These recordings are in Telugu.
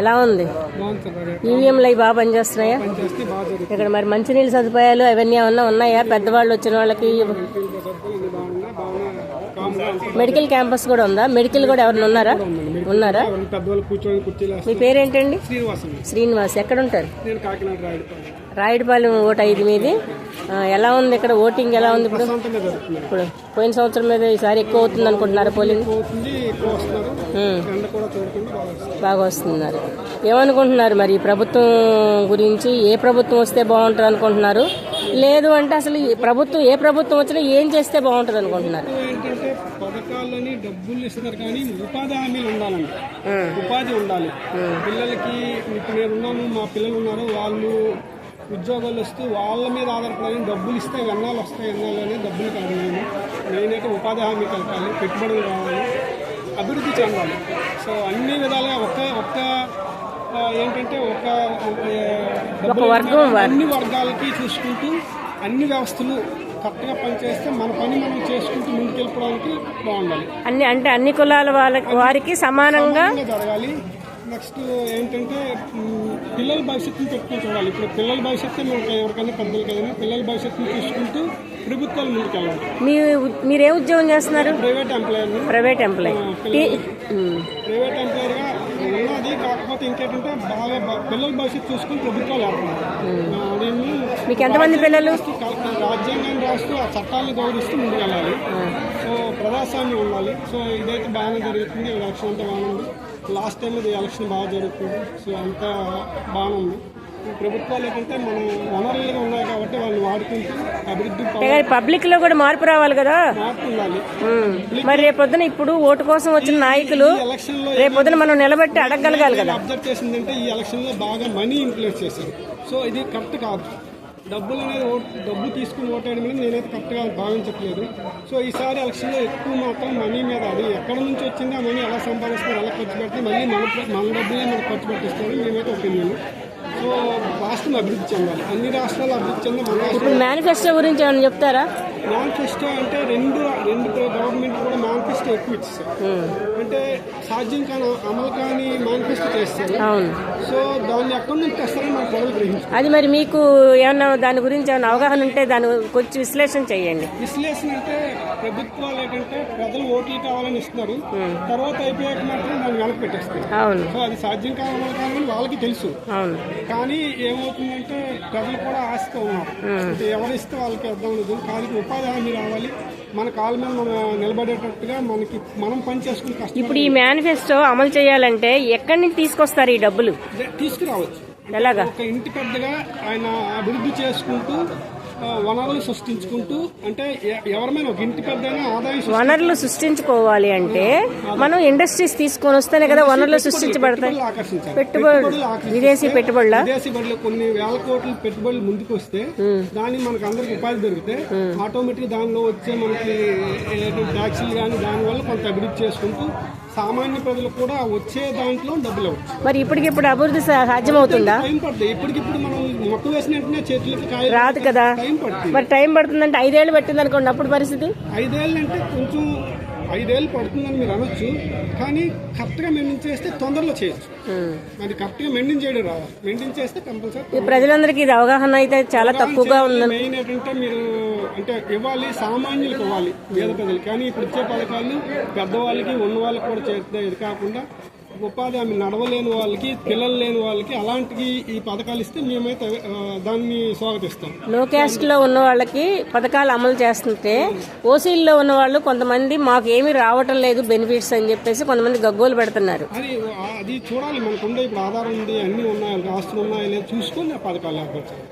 ఎలా ఉంది? ఈవీఎంలు అవి బాగా పనిచేస్తున్నాయా? ఇక్కడ మరి మంచినీళ్ళ సదుపాయాలు అవన్నీ ఏమన్నా ఉన్నాయా? పెద్దవాళ్ళు వచ్చిన వాళ్ళకి మెడికల్ క్యాంపస్ కూడా ఉందా? మెడికల్ కూడా ఎవరైనా ఉన్నారా? ఉన్నారా? మీ పేరేంటండి? శ్రీనివాస్. ఎక్కడ ఉంటారు? రాయుడుపాలెం ఓటు ఐదు మీది. ఎలా ఉంది ఇక్కడ ఓటింగ్ ఎలా ఉంది ఇప్పుడు? ఇప్పుడు పోయిన సంవత్సరం మీద ఈసారి ఎక్కువ అవుతుంది అనుకుంటున్నారు పోలింగ్? బాగా వస్తున్నారు. ఏమనుకుంటున్నారు మరి ప్రభుత్వం గురించి? ఏ ప్రభుత్వం వస్తే బాగుంటుంది అనుకుంటున్నారు? లేదు అంటే అసలు ప్రభుత్వం ఏ ప్రభుత్వం వచ్చినా ఏం చేస్తే బాగుంటుంది అనుకుంటున్నారు? పథకాలని డబ్బులు ఇస్తున్నారు కానీ ఉపాధి హామీలు ఉండాలండి ఉపాధి ఉండాలి. పిల్లలకి ఇప్పుడు నేను ఉన్నాను మా పిల్లలు ఉన్నారు వాళ్ళు ఉద్యోగాలు వస్తూ వాళ్ళ మీద ఆధారపడాలి డబ్బులు ఇస్తే ఎన్నాళ్ళు వస్తాయి ఎన్నాళ్ళు అనేది డబ్బులు కాదు. నేను నేనైతే ఉపాధి హామీ కలపాలి పెట్టుబడులు కావాలి అభివృద్ధి చెందాలి. సో అన్ని విధాలుగా ఒక్క ఒక్క ఏంటంటే ఒక అన్ని వర్గాలకి చూసుకుంటూ అన్ని వ్యవస్థలు కరెక్ట్గా పనిచేస్తే మన పని మనం చేసుకుంటూ ముందుకెళ్ళిపోవడానికి బాగుండాలి. అన్ని అంటే అన్ని కులాల వాళ్ళకి వారికి సమానంగా జరగాలి. నెక్స్ట్ ఏంటంటే పిల్లల భవిష్యత్తుని పెట్టుకుని చూడాలి. ఇప్పుడు పిల్లల భవిష్యత్తు మనకి ఎవరికైనా పెద్దలకైనా పిల్లల భవిష్యత్తుని చూసుకుంటూ ప్రభుత్వాలు ముందుకెళ్ళాలి. మీ మీరే ఉద్యోగం చేస్తున్నారు? ప్రైవేట్ ఎంప్లాయర్ని ప్రైవేట్ ఎంప్లాయ్. ప్రైవేట్ ఎంప్లాయర్గా ఉన్నది కాకపోతే ఇంకేంటంటే బాగా పిల్లల భవిష్యత్తు చూసుకుని ప్రభుత్వాలు ఏర్పడాలి. మీకు ఎంతమంది పిల్లలు? రాజ్యాంగాన్ని రాస్తూ ఆ చట్టాలను గౌరవిస్తూ ముందుకెళ్ళాలి. సో ప్రజాస్వామ్యం ఉండాలి. సో ఇదైతే బాగానే జరుగుతుంది. ఎలక్షన్ అంతా బాగానే ఉంది. లాస్ట్ టైం ఇది ఎలక్షన్ బాగా జరుగుతుంది. సో అంతా ఈ ప్రభుత్వాలు ఏంటంటే మనం వనరులుగా ఉన్నాయి కాబట్టి వాళ్ళు వాడుకుంటూ అభివృద్ధి పబ్లిక్లో కూడా మార్పు రావాలి కదా? మార్పు ఉండాలి. మరి రేపొద్దున ఇప్పుడు ఓటు కోసం వచ్చిన నాయకులు ఈ ఎలక్షన్లో రేపొద్దున మనం నిలబెట్టి అడగగలగాలి కదా? అబ్జర్వ్ చేసిందంటే ఈ ఎలక్షన్లో బాగా మనీ ఇన్ఫ్లుయెన్స్ చేశారు. సో ఇది కరెక్ట్ కాదు. డబ్బులు అనేది డబ్బు తీసుకుని ఓటేయడం అనేది నేనైతే కరెక్ట్గా భావించట్లేదు. సో ఈసారి ఎలక్షన్లో ఎక్కువ మాత్రం మనీ మీద అది ఎక్కడ నుంచి వచ్చింది ఆ మనీ ఎలా సంపాదిస్తారు ఎలా ఖర్చు పెడితే మళ్ళీ మన మన డబ్బులే మనకు ఖర్చు పెట్టిస్తారు మేమైతే ఒపీనియన్. సో రాష్ట్రం అభివృద్ధి చెందాలి. అన్ని రాష్ట్రాలు అభివృద్ధి చెందాలి. రాష్ట్రం ఇప్పుడు మేనిఫెస్టో గురించి ఏమైనా చెప్తారా? మేనిఫెస్టో అంటే రెండు రెండు గవర్నమెంట్ కూడా మేనిఫెస్టో ఎక్కువ ఇచ్చేసారు అంటే సాధ్యం కాని అమలు కాని మేనిఫెస్టో చేస్తారు. అవును. సో దాన్ని ఎక్కడి నుంచి తెస్తారని మన ప్రజలు గ్రహించారు అది మరి మీకు ఏమన్నా దాని గురించి ఏమైనా అవగాహన ఉంటే దాని కొంచెం విశ్లేషణ చేయండి. విశ్లేషణ అంటే ప్రభుత్వాలు ఏంటంటే ప్రజలు ఓట్లు కావాలని ఇస్తున్నారు. తర్వాత అయిపోయాక మాత్రం దాన్ని వెనక్కి పెట్టేస్తారు. అవును. సో అది సాధ్యం కావాలని కావాలని వాళ్ళకి తెలుసు. అవును. కానీ ఏమవుతుందంటే ప్రజలు కూడా ఆశతో ఉన్నారు. అంటే ఎవరు ఇస్తే వాళ్ళకి అర్థం లేదు కానీ ఉపాధి హామీ రావాలి మన కాళ్ళ మీద మనం నిలబడేటట్టుగా మనకి మనం పని చేసుకుని కష్టం ఇప్పుడు ఈ మేనిఫెస్టో అమలు చేయాలంటే ఎక్కడి నుంచి తీసుకొస్తారు ఈ డబ్బులు? తీసుకురావచ్చు. ఎలాగా? ఒక ఇంటి పెద్దగా ఆయన అభివృద్ధి చేసుకుంటూ వనరులు సృష్టించుకుంటూ అంటే ఎ- ఎవరిమైనా ఒక ఇంటి ఆదాయం సృష్టి- వనరులు సృష్టించుకోవాలి అంటే మనం ఇండస్ట్రీస్ తీసుకొని వస్తేనే కదా వనరులు సృష్టించబడతాయి. పెట్టుబడులు పెట్టుబడులు విదేశీ పెట్టుబడుల? విదేశీ బడులు కొన్ని వేల కోట్ల పెట్టుబడులు ముందుకు వస్తే దాన్ని మనకు అందరికి ఉపాధి దొరికితే ఆటోమేటిక్ దానిలో వచ్చే మనకి ట్యాక్సీలు కానీ దానివల్ల కొంత అభివృద్ధి చేసుకుంటూ సామాన్య ప్రజలు కూడా వచ్చే దాంట్లో డబ్బులు అవ్వచ్చు మరి ఇప్పటికిప్పుడు అభివృద్ధి సా- సాధ్యమవుతుందా? టైం పడుతుంది. ఇప్పటికిప్పుడు మనం మొక్క వేసిన వెంటనే చేతులకి కాయ రాదు కదా. టైం పడుతుంది. మరి టైం పడుతుందంటే ఐదేళ్ళు పట్టింది అనుకోండి అప్పుడు పరిస్థితి? ఐదేళ్ళు అంటే కొంచెం ఐదేళ్ళు పడుతుందని మీరు అనొచ్చు కానీ కరెక్ట్గా మెయింటైన్ చేస్తే తొందరలో చేయొచ్చు. అది కరెక్ట్గా మెయింటైన్ చేయడం రావాలి మెయింటైన్ చేస్తే కంపల్సరీ ప్రజలందరికీ ఇది అవగాహన అయితే చాలా తక్కువగా ఉంది మెయిన్ ఏంటంటే మీరు అంటే ఇవ్వాలి సామాన్యులకు ఇవ్వాలి పేద ప్రజలు కానీ ఇప్పుడు ఇచ్చే పథకాలు పెద్దవాళ్ళకి ఉన్న వాళ్ళకి కూడా చేస్తే ఇది కాకుండా ఉపాధి హామీ నడవలేని వాళ్ళకి పిల్లలు లేని వాళ్ళకి అలాంటివి ఈ పథకాలు ఇస్తే మేమైతే దాన్ని స్వాగతిస్తాం. లో క్యాస్ట్లో ఉన్న వాళ్ళకి పథకాలు అమలు చేస్తుంటే ఓసీల్లో ఉన్న వాళ్ళు కొంతమంది మాకు ఏమీ రావటం లేదు బెనిఫిట్స్ అని చెప్పేసి కొంతమంది గగ్గోలు పెడుతున్నారు. అది అది చూడాలి మనకు ఉండే ఇప్పుడు ఆధారం ఉంది అన్నీ ఉన్నాయి ఆస్తులు ఉన్నాయి లేదు చూసుకొని పథకాలు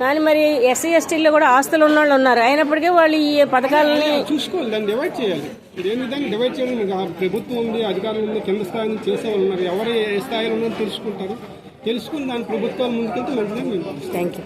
కానీ మరి ఎస్సీ ఎస్టీల్లో కూడా ఆస్తులు ఉన్న వాళ్ళు ఉన్నారు. అయినప్పటికీ వాళ్ళు ఈ పథకాలని చూసుకోవాలి దాన్ని డివైడ్ చేయాలి. విధంగా డివైడ్ చేయడం? ఆ ప్రభుత్వం ఉంది అధికారులు ఉంది కింద స్థాయి నుంచి చేసే వాళ్ళు ఉన్నారు. ఎవరు ఏ స్థాయిలో ఉన్నది తెలుసుకుంటారు. తెలుసుకుని దాని ప్రభుత్వాలు ముందుకెళ్తే వెంటనే మేము థ్యాంక్ యూ